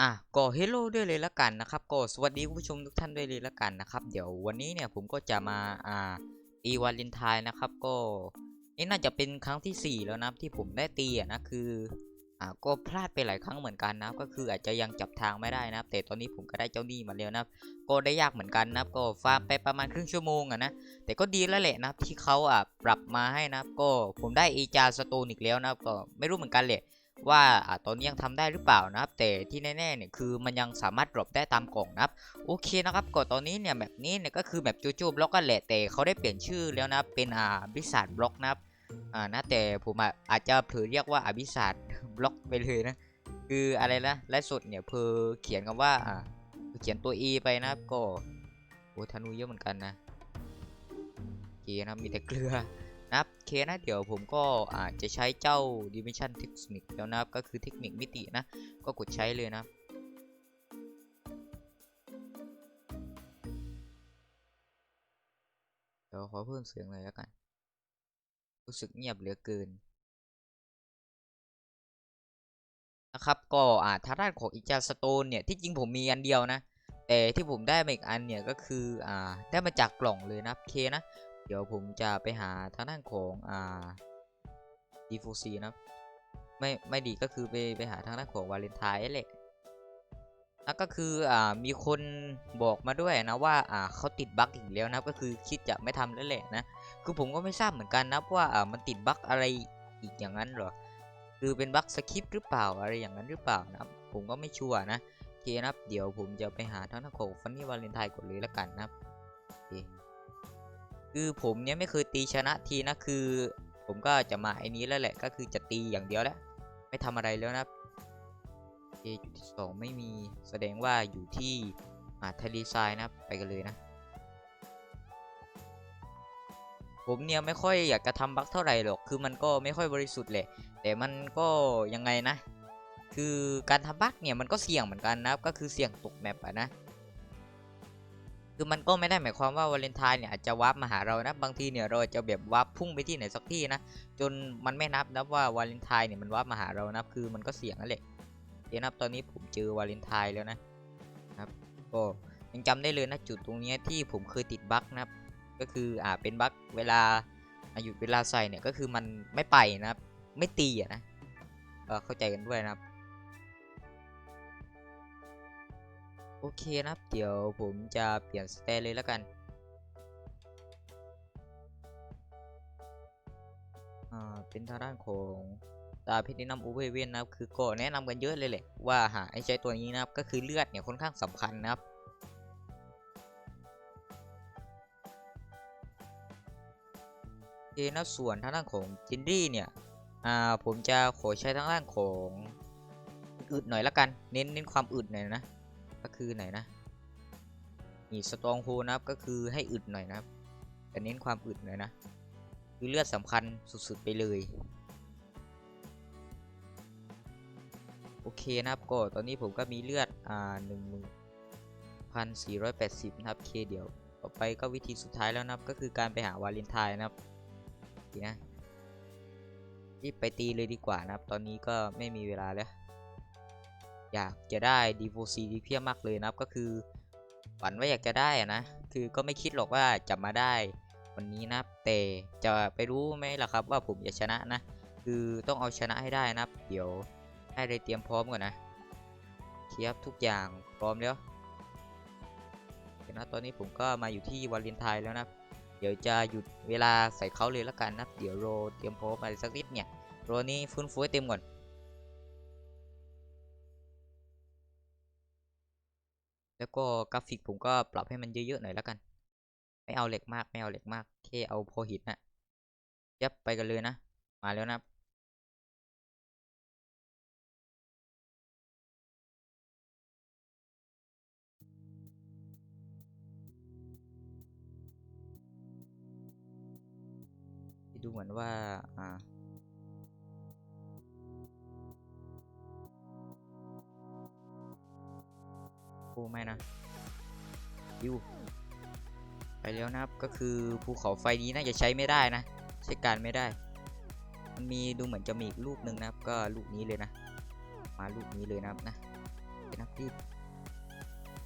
อะก็เฮลโลด้วยเลยละกันนะครับก็สวัสดีคุณผู้ชมทุกท่านด้วยเลยละกันนะครับ เดี๋ยววันนี้เนี่ยผมก็จะมาอ่าตีวาเลนไทน์นะครับ ก็นี่น่าจะเป็นครั้งที่ 4 แล้วนะที่ผมได้ตีอะนะคืออ่าก็พลาดไปหลายครั้งเหมือนกันนะก็คืออาจจะยังจับทางไม่ได้นะแต่ตอนนี้ผมก็ได้เจ้าหนี้มาแล้วนะก็ได้ยากเหมือนกันนะก็ฟาร์มไปประมาณครึ่งชั่วโมงอะนะแต่ก็ดีแล้วแหละนะที่เขาอะปรับมาให้นะก็ผมได้เอจาสโตนอีกแล้วนะก็ไม่รู้เหมือนกันแหละ ว่าอตอนนี้ยังทำได้หรือเปล่านะครับ แต่ที่แน่ๆเนี่ยคือมันยังสามารถดรอปได้ตามกล่องนะครับโอเคนะครับก็ตอนนี้เนี่ยแบบนี้เนี่ยก็คือแบบจูจูบล็อกกันแหละแต่เขาได้เปลี่ยนชื่อแล้วนะเป็นอ่าบิสาดบล็อกนะครับอ่านะแต่ผมอะอาจจะเผลอเรียกว่าอบิสาดบล็อกไปเลยนะคืออะไรนะและสุดเนี่ยเพอเขียนคำว่าอ่าเขียนตัว E ไปนะครับก็โอ้ธนูเยอะเหมือนกันนะโอเคนะมีแต่เกลือ นะครับเคนะเดี๋ยวผมก็อาจจะใช้เจ้า Dimension Technique แล้วนะครับ ก็คือเทคนิคมิตินะ ก็กดใช้เลยนะเดี๋ยวขอเพิ่มเสียงเลยแล้วกัน รู้สึกเงียบเหลือเกินนะครับก็อ่าทางด้านของอีจาสโตนเนี่ยที่จริงผมมีอันเดียวนะแต่ที่ผมได้มาอีกอันเนี่ยก็คืออ่าได้มาจากกล่องเลยนะครับเคนะ เดี๋ยวผมจะไปหาทางด้านของอ่า D4C นะครับไม่ไม่ดีก็คือไปไปหาทางด้านของวาเลนไทน์แหละแล้วก็คืออ่ามีคนบอกมาด้วยนะว่าอ่าเขาติดบั๊กอีกแล้วนะก็คือคิดจะไม่ทำแล้วแหละนะคือผมก็ไม่ทราบเหมือนกันนะว่าอ่ามันติดบั๊กอะไรอีกอย่างนั้นหรอคือเป็นบั๊กสคริปต์หรือเปล่าอะไรอย่างนั้นหรือเปล่านะผมก็ไม่ชัวร์นะโอเคนะครับเดี๋ยวผมจะไปหาทางด้านของฟันนี่วาเลนไทน์ก่อนเลยละกันนะครับ คือผมเนี่ยไม่เคยตีชนะทีนะคือ ผมก็จะมาไอ้นี้แล้วแหละ ก็คือจะตีอย่างเดียวแล้วไม่ทำอะไรแล้วนะเอจุดที่สองไม่มีแสดงว่าอยู่ที่อ่าทะเลทรายนะไปกันเลยนะ ผมเนี่ยไม่ค่อยอยากจะทำบั๊กเท่าไหร่หรอกคือมันก็ไม่ค่อยบริสุทธิ์แหละแต่มันก็ยังไงนะ คือการทำบั๊กเนี่ยมันก็เสี่ยงเหมือนกันนะก็คือเสี่ยงตกแมปอะนะ คือมันก็ไม่ได้หมายความว่าวาเลนไทน์เนี่ยอาจจะวาร์ปมาหาเรานะ บางทีเนี่ยเราจะแบบวาร์ปพุ่งไปที่ไหนสักที่นะ จนมันไม่นับนะว่าวาเลนไทน์เนี่ยมันวาร์ปมาหาเรานะคือมันก็เสี่ยงนั่นแหละเดี๋ยวนับตอนนี้ผมเจอวาเลนไทน์แล้วนะครับก็ยังจำได้เลยนะจุดตรงนี้ที่ผมเคยติดบั๊กนะครับ ก็คืออ่าเป็นบั๊กเวลาอะหยุดเวลาใส่เนี่ยก็คือมันไม่ไปนะครับ ไม่ตีอะนะเข้าใจกันด้วยนะครับ อเคนะครับ เดี๋ยวผมจะเปลี่ยนสเตตเลยแล้วกันเป็นทางด้านของตาเพชรแนะนำโอเวเวนนะครับ คือก็แนะนำกันเยอะเลยแหละว่าหาไอ้ใช้ตัวนี้นะครับ ก็คือเลือดเนี่ยค่อนข้างสำคัญนะครับโอเคนะส่วนทางด้านของจินดี้เนี่ยอ่าผมจะขอใช้ทางด้านของอึดหน่อยละกัน เน้นเน้นความอึดหน่อยนะ ก็คือไหนนะนี่สตรองโฮนะครับก็คือให้อึดหน่อยนะครับแต่เน้นความอึดหน่อยนะคือเลือดสำคัญสุดๆไปเลยโอเคนะครับก็ตอนนี้ผมก็มีเลือดอ่าหนึ่งพันสี่ร้อยแปดสิบนะครับเคเดี๋ยวต่อไปก็วิธีสุดท้ายแล้วนะครับก็คือการไปหาวาเลนไทน์นะครับดีนะรีบไปตีเลยดีกว่านะครับ ตอนนี้ก็ไม่มีเวลาแล้ว อยากจะได้ d v o c ดีเพียมากเลยนะครับก็คือฝันว่าอยากจะได้นะคือก็ไม่คิดหรอกว่าจะมาได้วันนี้นะแต่จะไปรู้ไหมล่ะครับว่าผมจะชนะนะคือต้องเอาชนะให้ได้นะเดี๋ยวให้เลยเตรียมพร้อมก่อนนะเคลียร์ทุกอย่างพร้อมแล้วนะตอนนี้ผมก็มาอยู่ที่วาเลนไทน์แล้วนะเดี๋ยวจะหยุดเวลาใส่เขาเลยล้วกันนะเดี๋ยวโรเตรียมพร้อมอะไรสักนิดเนี่ยโรนี้ฟื้นฟูให้เต็มก่อน แล้วก็กราฟิกผมก็ปรับให้มันเยอะๆหน่อยแล้วกัน ไม่เอาเหล็กมากไม่เอาเหล็กมากแค่เอาพอหินนะยับไปกันเลยนะ มาแล้วนะดูเหมือนว่าอ่า คู่ไม่นะยิวไปแล้วนะครับก็คือภูเขาไฟนี้น่าจะใช้ไม่ได้นะ ใช้การไม่ได้ มันมีดูเหมือนจะมีอีกลูกหนึ่งนะครับ ก็ลูกนี้เลยนะ มาลูกนี้เลยนะครับนะเดี๋ยวนะรีบ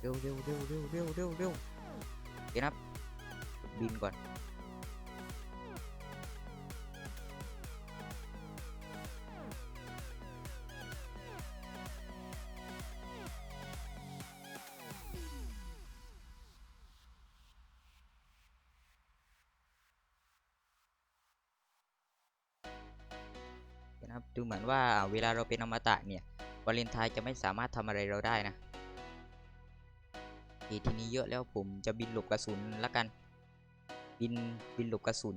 เร็วเร็วเร็วเร็วเร็วเร็วเร็วเดี๋ยวนะบินก่อน ดูเหมือนว่าเวลาเราเป็นอมตะเนี่ยวาเลนไทน์จะไม่สามารถทำอะไรเราได้นะทีนี้เยอะแล้วผมจะบินหลบกระสุนละกัน บินบินหลบกระสุน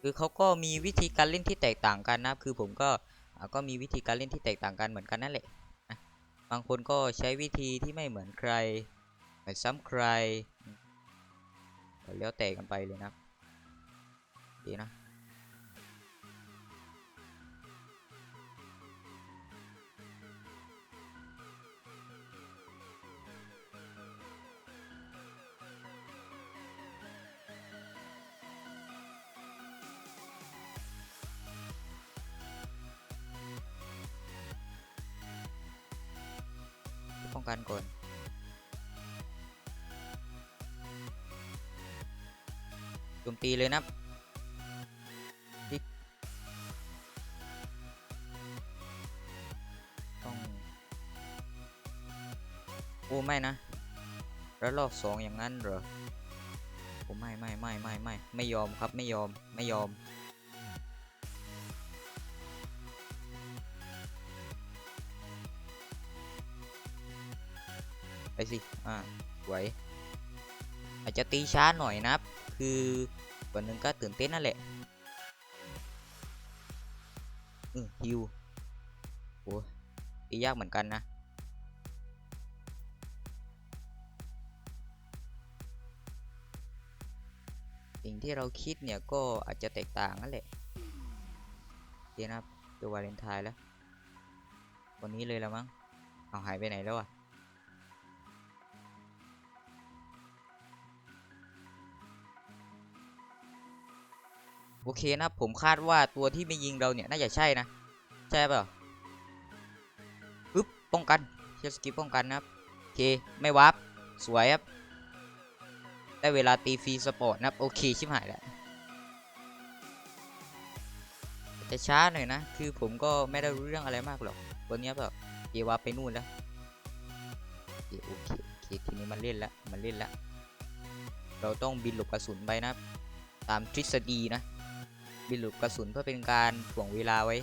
คือเขาก็มีวิธีการเล่นที่แตกต่างกันนะคือผมก็ก็มีวิธีการเล่นที่แตกต่างกันเหมือนกันนั่นแหละบางคนก็ใช้วิธีที่ไม่เหมือนใครไม่ซ้ำใครแล้วแต่กันไปเลยนะดีนะ องกันก่อนจมตีเลยนะติ๊กต้องโอ้ไม่นะแล้วรอบสองอย่างนั้นเหรอโอ้ไม่ไม่ไม่ไม่ไม่ไม่ยอมครับไม่ยอมไม่ยอม สิ อ่าไหวอาจจะตีช้าหน่อยนะครับ คือวันหนึ่งก็ตื่นเต้นนั่นแหละอือฮิวโอ้ตียากเหมือนกันนะสิ่งที่เราคิดเนี่ยก็อาจจะแตกต่างนั่นแหละโอเคนะครับเจอวาเลนไทน์แล้ว วันนี้เลยแล้วมั้ง เอาหายไปไหนแล้วอะ โอเคนะผมคาดว่าตัวที่ไม่ยิงเราเนี่ยน่าจะใช่นะ ใช่เปล่าปึ๊บป้องกันเชฟสกิปป้องกันนะครับโอเคไม่วับสวยครับได้เวลาตีฟรีสปอร์ตนะครับโอเคชิบหายแล้วจะช้าหน่อยนะ คือผมก็ไม่ได้รู้เรื่องอะไรมากหรอกตัวนี้แบบเยวาไปนู่นแล้วโอเคโอเคอเคทีนี้มันเล่นแล้วมันเล่นแล้วเราต้องบินหลบกระสุนไปนะ ตามทฤษฎีนะ บินลบกกระสุนเพื่อเป็นการถ่วงเวลาไว้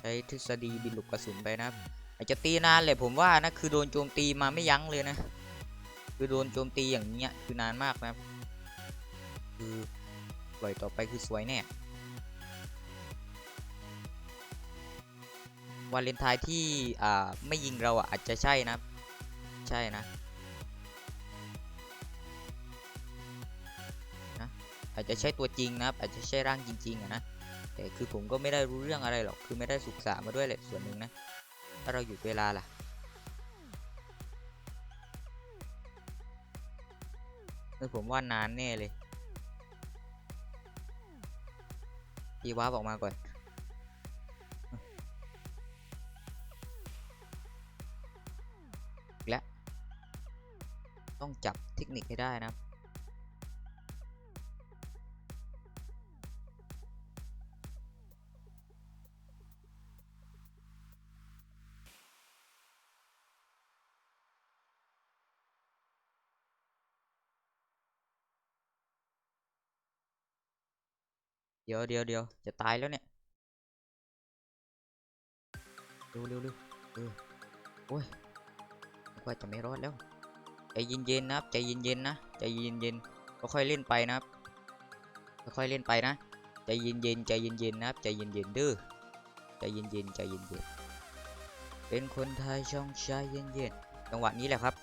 ใช้ทฤษฎีบินลบกระสุนไปนะครับอาจจะตีนานเลยผมว่านะคือโดนโจมตีมาไม่ยั้งเลยนะ คือโดนโจมตีอย่างเงี้ยคือนานมากนะครับ คือปล่อยต่อไปคือสวยแน่ วาเลนไทน์ที่อ่าไม่ยิงเราอะอาจจะใช่นะ ใช่นะนะอาจจะใช่ตัวจริงนะครับ อาจจะใช่ร่างจริงๆอะนะแต่คือผมก็ไม่ได้รู้เรื่องอะไรหรอกคือไม่ได้ศึกษามาด้วยแหละส่วนหนึ่งนะถ้าเราหยุดเวลาล่ะเออผมว่านานแน่เลยดีว้าบออกมาก่อน ต้องจับเทคนิคให้ได้นะเดี๋ยวเดี๋ยวเดี๋ยวจะตายแล้วเนี่ยเร็วเร็วเร็วเออโอ้ยกว่าจะไม่รอดแล้ว ใจเย็นๆนะครับใจเย็นๆนะใจเย็นๆก็ค่อยเล่นไปนะครับค่อยเล่นไปนะใจเย็นๆใจเย็นๆนะครับใจเย็นๆเด้อใจเย็นๆใจเย็นๆเป็นคนไทยช่องใจเย็นๆจังหวะนี้แหละครับ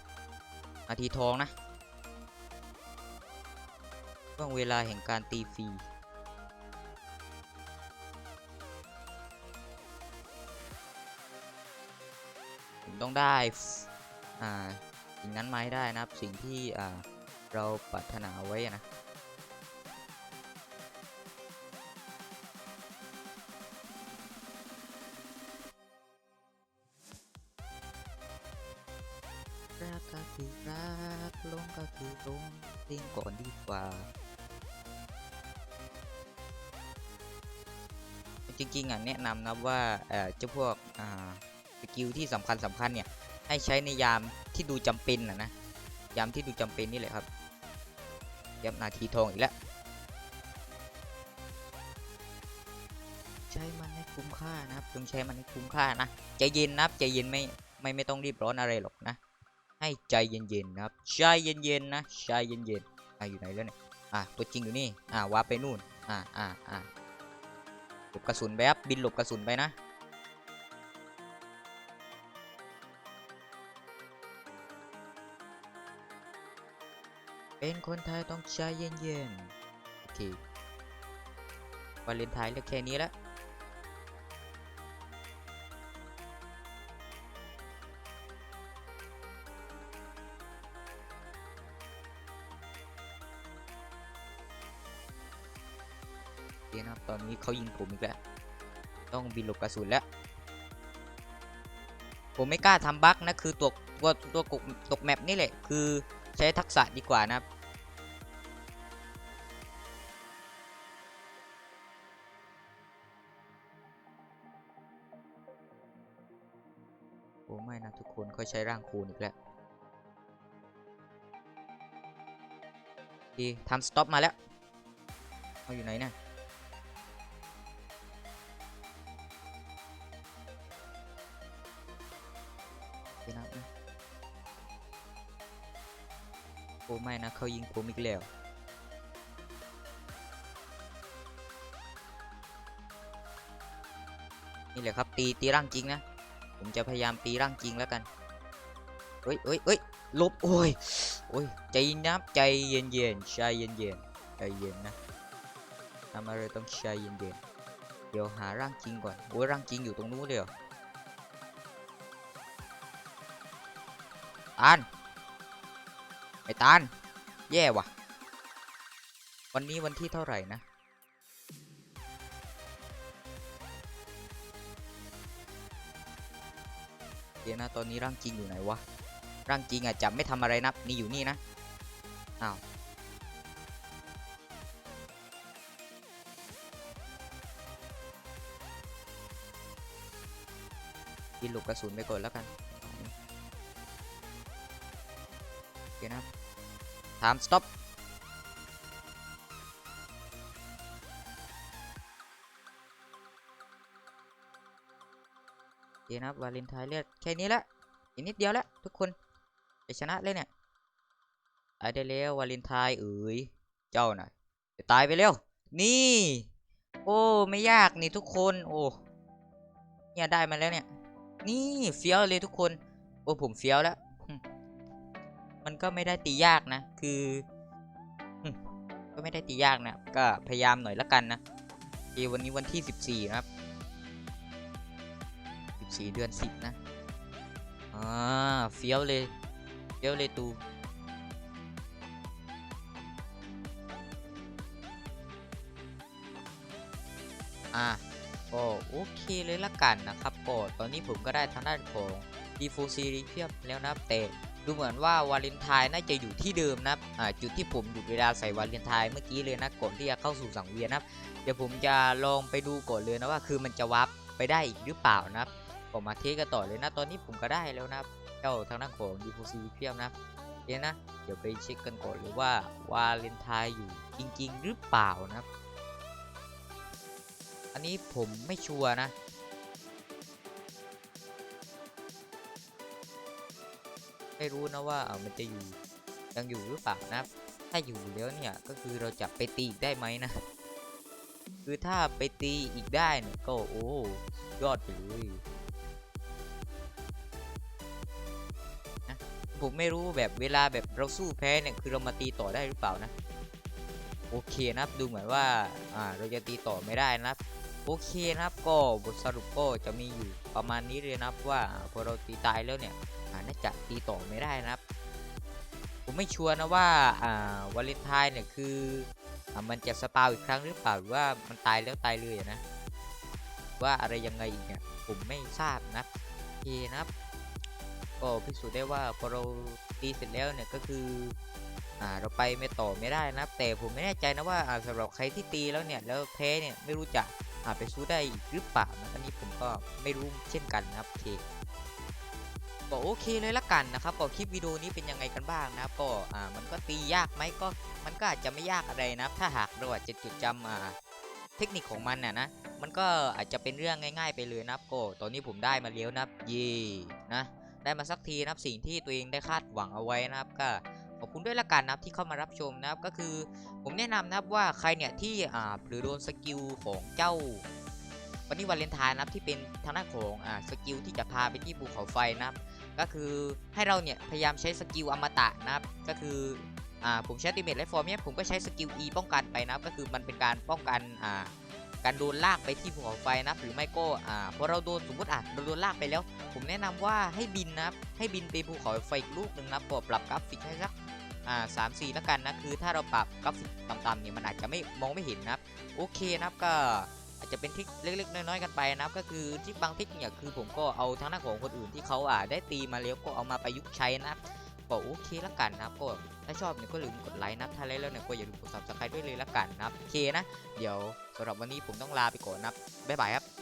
นาทีทองนะช่วงเวลาแห่งการตีฟรีผมต้องได้อ่า สิ่งนั้นมาให้ได้นะครับ สิ่งที่อ่าเราปรารถนาไว้อะนะรักก็คือรักลงก็คือลงทิ้งก่อนดีกว่า จริงๆอะแนะนำนะว่าเออเจ้าพวกสกิลที่สำคัญสำคัญเนี่ย ให้ใช้ในยามที่ดูจำเป็นนะนะยามที่ดูจำเป็นนี่แหละครับยับนาทีทองอีกแล้วใช้มันให้คุ้มค่านะครับจงใช้มันให้คุ้มค่านะใจเย็นนะครับใจเย็นไม่ไม่ไม่ต้องรีบร้อนอะไรหรอกนะ ให้ใจเย็นๆนะครับใจเย็นๆนะใจเย็นๆอะอยู่ไหนแล้วเนี่ยอะตัวจริงอยู่นี่อะวาไปนู่นอะอะอะหลบกระสุนไปครับบินหลบกระสุนไปนะ เป็นคนไทยต้องใจเย็นๆ โอเควาเลนไทน์เลือแค่นี้แล้วเดี๋ยวนะครับตอนนี้เขายิงผมอีกแล้ว ต้องบินหลบกระสุนแล้ว ผมไม่กล้าทำบั๊กนะ คือตัวตัวตัวกตกแมปนี่แหละ คือ ใช้ทักษะดีกว่านะครับ โอ้ไม่นะทุกคนเขาใช้ร่างคูณอีกแล้ว ดีทำสต็อปมาแล้วเขาอยู่ไหนเนี่ย ไม่นะเขายิงผมอีกแล้วนี่แหละครับตีตีร่างจริงนะ ผมจะพยายามตีร่างจริงแล้วกันเฮ้ยเฮ้ยเฮ้ยลบโอ้ยโอ้ยใจนนะใจเย็นเย็นใจเย็นเย็นใจเย็นนะทำอะไรต้องใจเย็นเย็นเดี๋ยวหาร่างจริงก่อนโอ้ยร่างจริงอยู่ตรงนู้นเลยเหรอตาล ไอ้ตาลแย่ว่ะ วันนี้วันที่เท่าไหร่นะ เดี๋ยวนะตอนนี้ร่างจริงอยู่ไหนวะ ร่างจริงอะจะไม่ทำอะไรนะนี่อยู่นี่นะ อ้าวยินลบกกระสุนไปก่อนแล้วกันเคนะครับ time stop โอเคนะครับวาเลนไทน์เลือดแค่นี้ละอีกนิดเดียวล้วทุกคนจะชนะเลยเนี่ยตายได้แล้ววาเลนไทน์เอ๋ยเจ้าน่ะจะตายไปเร็วนี่ โอ้ไม่ยากนี่ทุกคนโอ้เนี่ยได้มาแล้วเนี่ย นี่เฟี้ยวเลยทุกคน โอ้ผมเฟี้ยวแล้ว มันก็ไม่ได้ตียากนะ คือ ก็ไม่ได้ตียากนะ ก็พยายามหน่อยละกันนะโอวันนี้วันที่ 14 นะครับ 14 เดือน 10 นะอ่าเฟี้ยวเลยเฟี้ยวเลยตูอ่าก็โอเคเลยละกันนะครับก็ตอนนี้ผมก็ได้ทางด้านของ d ีฟูซีรีเพียบแล้วนะครับแต่ ดูเหมือนว่าวาเลนไทน์น่าจะอยู่ที่เดิมนะครับจุดที่ผมหยุดเวลาใส่วาเลนไทน์เมื่อกี้เลยนะก่อนที่จะเข้าสู่สังเวียนนะเดี๋ยวผมจะลองไปดูก่อนเลยนะว่าคือมันจะวับไปได้อีกหรือเปล่านะครับก็มาเทสกันต่อเลยนะตอนนี้ผมก็ได้แล้วนะเจ้าทางด้านของดีฟูซีเพียบนะเดี๋ยวนะเดี๋ยวไปเช็คกันก่อนเลยว่าวาเลนไทน์อยู่จริง ๆ หรือเปล่านะอันนี้ผมไม่ชัวร์นะ ไม่รู้นะว่าเออมันจะอยู่ยังอยู่หรือเปล่านะ ถ้าอยู่แล้วเนี่ยก็คือเราจะไปตีอีกได้ไหมนะ คือถ้าไปตีอีกได้เนี่ยก็โอ้ยอดไปเลยนะผมไม่รู้แบบเวลาแบบเราสู้แพ้เนี่ยคือเรามาตีต่อได้หรือเปล่านะ โอเคนะครับดูเหมือนว่าอ่าเราจะตีต่อไม่ได้นะครับโอเคนะครับก็บทสรุปก็จะมีอยู่ประมาณนี้เลยนะครับว่าพอเราตีตายแล้วเนี่ย จะตีต่อไม่ได้นะครับ ผมไม่ชัวร์นะว่าอ่าวาเลนไทน์เนี่ยคืออมันจะสปาวอีกครั้งหรือเปล่าหรือว่ามันตายแล้วตายเลยนะ ว่าอะไรยังไงอีกเนี่ยผมไม่ทราบนะโอเคนะครับก็พิสูจน์ได้ว่าพอเราตีเสร็จแล้วเนี่ยก็คืออ่าเราไปไม่ต่อไม่ได้นะแต่ผมไม่แน่ใจนะว่าอ่าสำหรับใครที่ตีแล้วเนี่ยแล้วแพ้เนี่ยไม่รู้จะอ่าไปสู้ได้อีกหรือเปล่านะอันนี้ผมก็ไม่รู้เช่นกันนะครับโอเค ก็โอเคเลยละกันนะครับก็คลิปวิดีโอนี้เป็นยังไงกันบ้างนะครับก็อ่ามันก็ตียากไหมก็มันก็อาจจะไม่ยากอะไรนะครับ ถ้าหากเราอาจจะจดจำอ่าเทคนิคของมันน่ะนะมันก็อาจจะเป็นเรื่องง่ายๆไปเลยนะครับก็ตอนนี้ผมได้มาแล้วนะครับเย่นะได้มาสักทีนะครับสิ่งที่ตัวเองได้คาดหวังเอาไว้นะครับก็ขอบคุณด้วยละกันนะครับที่เข้ามารับชมนะครับก็คือผมแนะนำนะครับว่าใครเนี่ยที่อ่าหรือโดนสกิลของเจ้าวันนี้วาเลนไทน์นะครับที่เป็นทางด้านของอ่าสกิลที่จะพาไปที่ภูเขาไฟนะครับ ก็คือให้เราเนี่ยพยายามใช้สกิลอมตะนะครับ ก็คืออ่าผมใช้ติเมทและฟอร์มเนี่ยผมก็ใช้สกิล E ป้องกันไปนะครับ ก็คือมันเป็นการป้องกันอ่าการโดนลากไปที่ภูเขาไฟนะครับหรือไม่ก็อ่าพอเราโดนสมมติอะเราโดนลากไปแล้ว ผมแนะนำว่าให้บินนะครับให้บินไปภูเขาไฟอีกลูกหนึ่งนะครับปรับกราฟิกให้สักอ่าสามสี่แล้วกันนะคือถ้าเราปรับกราฟิกต่ำๆเนี่ยมันอาจจะไม่มองไม่เห็นนะครับ โอเคนะครับก็ อาจจะเป็นทิกเล็กๆ น้อยๆกันไปนะครับก็คือทริคบางทิกเนี่ยคือผมก็เอาทางหน้าของคนอื่นที่เขาอ่าได้ตีมาแล้วก็เอามาประยุกต์ใช้นะครับก็โอเคแล้วกันนะครับก็ถ้าชอบเนี่ยก็อย่าลืมกดไลค์นะถ้าไลค์แล้วเนี่ยก็อย่าลืมกด subscribe ด้วยเลยละกันนะครับโอเคนะ เดี๋ยวสำหรับวันนี้ผมต้องลาไปก่อนนะครับบ๊ายบายครับ